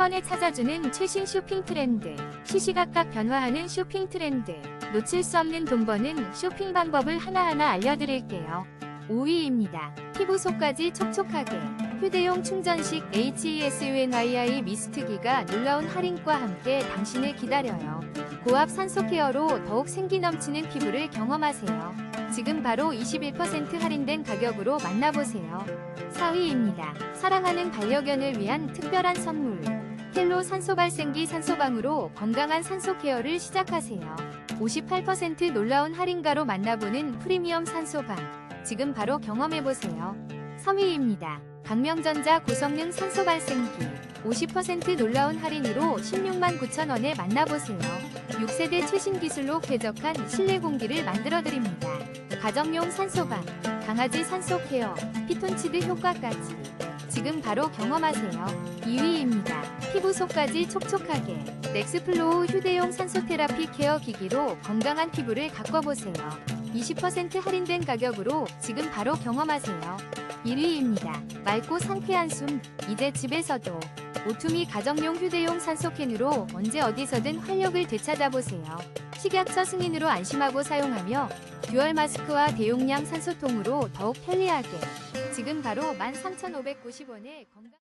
번에 찾아주는 최신 쇼핑 트렌드. 시시각각 변화하는 쇼핑 트렌드. 놓칠 수 없는 돈 버는 쇼핑 방법을 하나하나 알려드릴게요. 5위입니다. 피부 속까지 촉촉하게. 휴대용 충전식 HESUNYI 미스트기가 놀라운 할인과 함께 당신을 기다려요. 고압 산소 케어로 더욱 생기 넘치는 피부를 경험하세요. 지금 바로 21% 할인된 가격으로 만나보세요. 4위입니다. 사랑하는 반려견을 위한 특별한 선물. 헬로 산소 발생기 산소방으로 건강한 산소 케어를 시작하세요. 58% 놀라운 할인가로 만나보는 프리미엄 산소방. 지금 바로 경험해보세요. 3위입니다. 강명전자 고성능 산소 발생기. 50% 놀라운 할인으로 16만 9천 원에 만나보세요. 6세대 최신 기술로 쾌적한 실내 공기를 만들어드립니다. 가정용 산소방, 강아지 산소 케어, 피톤치드 효과까지. 지금 바로 경험하세요. 2위입니다. 속까지 촉촉하게. 넥스플로우 휴대용 산소 테라피 케어 기기로 건강한 피부를 가꿔보세요. 20% 할인된 가격으로 지금 바로 경험하세요. 1위입니다. 맑고 상쾌한 숨, 이제 집에서도. 오투미 가정용 휴대용 산소캔으로 언제 어디서든 활력을 되찾아보세요. 식약처 승인으로 안심하고 사용하며 듀얼 마스크와 대용량 산소통으로 더욱 편리하게. 지금 바로 13,590원에 건강